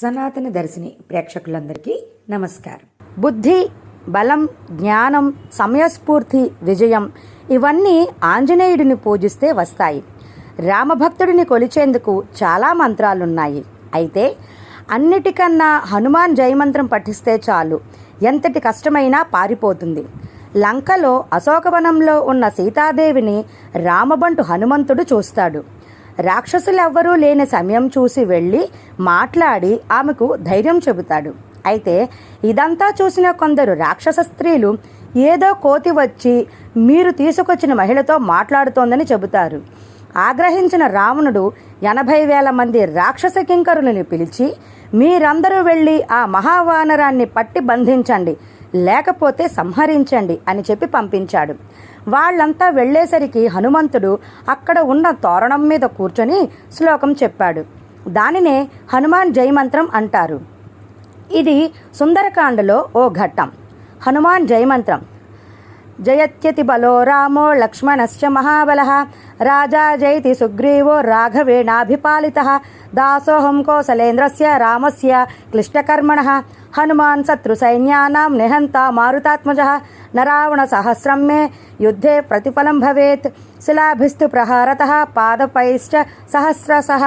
సనాతన దర్శిని ప్రేక్షకులందరికీ నమస్కారం. బుద్ధి బలం జ్ఞానం సమయస్ఫూర్తి విజయం ఇవన్నీ ఆంజనేయుడిని పూజిస్తే వస్తాయి. రామభక్తుడిని కొలిచేందుకు చాలా మంత్రాలున్నాయి. అయితే అన్నిటికన్నా హనుమాన్ జయమంత్రం పఠిస్తే చాలు. ఎంతటి కష్టమైనా పారిపోతుంది. లంకలో అశోకవనంలో ఉన్న సీతాదేవిని రామబంటు హనుమంతుడు చూస్తాడు. రాక్షసులెవ్వరూ లేని సమయం చూసి వెళ్ళి మాట్లాడి ఆమెకు ధైర్యం చెబుతాడు. అయితే ఇదంతా చూసిన కొందరు రాక్షస స్త్రీలు ఏదో కోతి వచ్చి మీరు తీసుకొచ్చిన మహిళతో మాట్లాడుతోందని చెబుతారు. ఆగ్రహించిన రావణుడు ఎనభై వేల మంది రాక్షస కింకరులను పిలిచి మీరందరూ వెళ్ళి ఆ మహావానరాన్ని పట్టి బంధించండి లేకపోతే సంహరించండి అని చెప్పి పంపించాడు. వాళ్ళంతా వెళ్ళేసరికి హనుమంతుడు అక్కడ ఉన్న తోరణం మీద కూర్చొని శ్లోకం చెప్పాడు. దానినే హనుమాన్ జయమంత్రం అంటారు. ఇది సుందరకాండలో ఓ ఘట్టం. హనుమాన్ జయమంత్రం. జయత్యతి బలో రామో లక్ష్మణశ్చ మహాబల రాజా జయతి సుగ్రీవో రాఘవేణాభిపాలిత దాసోహం కోసలేంద్రస్య రామస్య క్లిష్టకర్మణ హనుమాన్ శత్రుసైన్యానాం నిహంత మారుతాత్మజ నరావణ సహస్రం మే యుద్ధే ప్రతిఫలం భవేత్ శిలాభిస్తు ప్రహారత పాదపైశ్చ సహస్రశః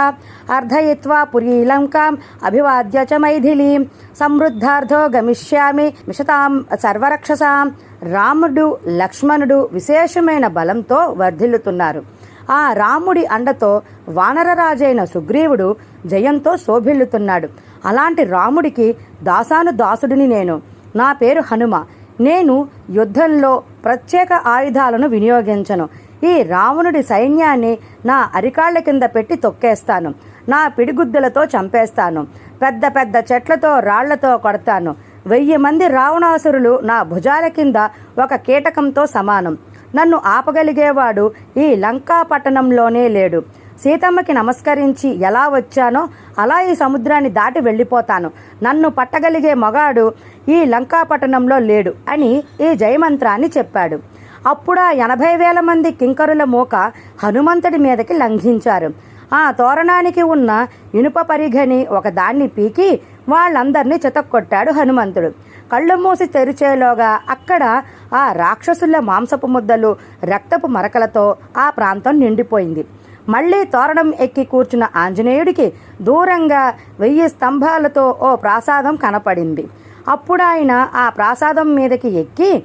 అర్ధయిత్వా పురీలంకాం అభివాద్య చ మైథిలీం సమృద్ధార్థో గమిష్యామి మిషతాం సర్వరక్షసాం రాముడు లక్ష్మణుడు విశేషమైన బలంతో వర్ధిల్లుతున్నారు ఆ రాముడి అండతో వానరరాజైన సుగ్రీవుడు జయంతో శోభిల్లుతున్నాడు అలాంటి రాముడికి దాసాను దాసుడిని నేను. నా పేరు హనుమ. నేను యుద్ధంలో ప్రత్యేక ఆయుధాలను వినియోగించను. ఈ రావణుడి సైన్యాన్ని నా అరికాళ్ళ కింద పెట్టి తొక్కేస్తాను. నా పిడిగుద్దులతో చంపేస్తాను. పెద్ద పెద్ద చెట్లతో రాళ్ళతో కొడతాను. వెయ్యి మంది రావణాసురులు నా భుజాల కింద ఒక కీటకంతో సమానం. నన్ను ఆపగలిగేవాడు ఈ లంకా పట్టణంలోనే లేడు. సీతమ్మకి నమస్కరించి ఎలా వచ్చానో అలా ఈ సముద్రాన్ని దాటి వెళ్ళిపోతాను. నన్ను పట్టగలిగే మగాడు ఈ లంకాపట్టణంలో లేడు అని ఈ జయమంత్రాన్ని చెప్పాడు. అప్పుడు ఆ ఎనభై వేల మంది కింకరుల మూక హనుమంతుడి మీదకి లంఘించారు. ఆ తోరణానికి ఉన్న ఇనుప పరిఘని ఒక దాన్ని పీకి వాళ్ళందరినీ చితక్కొట్టాడు హనుమంతుడు. కళ్ళు మూసి తెరిచేలోగా అక్కడ ఆ రాక్షసుల మాంసపు ముద్దలు రక్తపు మరకలతో ఆ ప్రాంతం నిండిపోయింది. మళ్ళీ తోరణం ఎక్కి కూర్చున్న ఆంజనేయుడికి దూరంగా వెయ్యి స్తంభాలతో ఓ ప్రాసాదం కనపడింది. అప్పుడు ఆయన ఆ ప్రాసాదం మీదకి ఎక్కి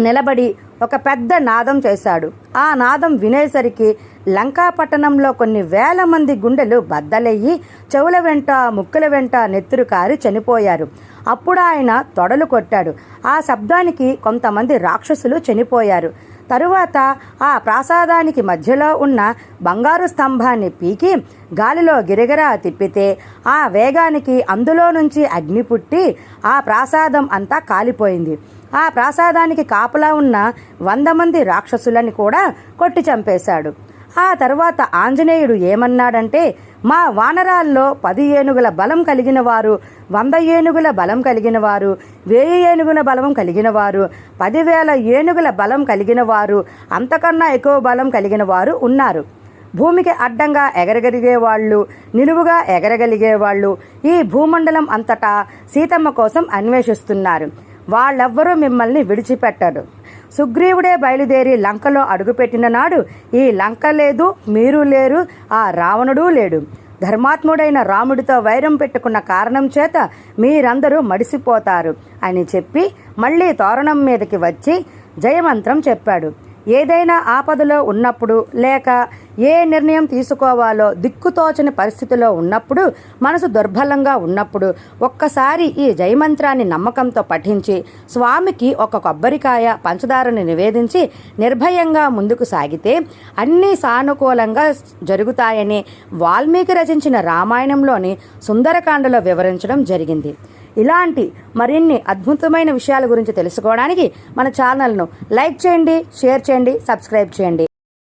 నిలబడి ఒక పెద్ద నాదం చేశాడు. ఆ నాదం వినేసరికి లంకాపట్టణంలో కొన్ని వేల మంది గుండెలు బద్దలయ్యి చెవుల వెంట ముక్కుల వెంట నెత్తురు కారి చనిపోయారు. అప్పుడు ఆయన తొడలు కొట్టాడు. ఆ శబ్దానికి కొంతమంది రాక్షసులు చనిపోయారు. తరువాత ఆ ప్రాసాదానికి మధ్యలో ఉన్న బంగారు స్తంభాన్ని పీకి గాలిలో గిరగిరా తిప్పితే ఆ వేగానికి అందులో నుంచి అగ్ని పుట్టి ఆ ప్రాసాదం అంతా కాలిపోయింది. ఆ ప్రాసాదానికి కాపలా ఉన్న వంద మంది రాక్షసులని కూడా కొట్టి చంపేశాడు. ఆ తర్వాత ఆంజనేయుడు ఏమన్నాడంటే మా వానరాల్లో పది ఏనుగుల బలం కలిగిన వారు వంద ఏనుగుల బలం కలిగిన వారు వెయ్యి ఏనుగుల బలం కలిగిన వారు పదివేల ఏనుగుల బలం కలిగిన వారు అంతకన్నా ఎక్కువ బలం కలిగిన వారు ఉన్నారు. భూమికి అడ్డంగా ఎగరగలిగే వాళ్ళు నిలువుగా ఎగరగలిగే వాళ్ళు ఈ భూమండలం అంతటా సీతమ్మ కోసం అన్వేషిస్తున్నారు. వాళ్ళెవ్వరూ మిమ్మల్ని విడిచిపెట్టరు. సుగ్రీవుడే బయలుదేరి లంకలో అడుగుపెట్టిన నాడు ఈ లంక లేదు మీరు లేరు ఆ రావణుడు లేడు. ధర్మాత్ముడైన రాముడితో వైరం పెట్టుకున్న కారణం చేత మీరందరూ మడిసిపోతారు అని చెప్పి మళ్ళీ తోరణం మీదకి వచ్చి జయమంత్రం చెప్పాడు. ఏదైనా ఆపదలో ఉన్నప్పుడు లేక ఏ నిర్ణయం తీసుకోవాలో దిక్కుతోచని పరిస్థితిలో ఉన్నప్పుడు మనసు దుర్బలంగా ఉన్నప్పుడు ఒక్కసారి ఈ జయమంత్రాన్ని నమ్మకంతో పఠించి స్వామికి ఒక కొబ్బరికాయ పంచదారని నివేదించి నిర్భయంగా ముందుకు సాగితే అన్నీ సానుకూలంగా జరుగుతాయని వాల్మీకి రచించిన రామాయణంలోని సుందరకాండలో వివరించడం జరిగింది. ఇలాంటి మరిన్ని అద్భుతమైన విషయాల గురించి తెలుసుకోవడానికి మన ఛానల్ను లైక్ చేయండి షేర్ చేయండి సబ్స్క్రైబ్ చేయండి.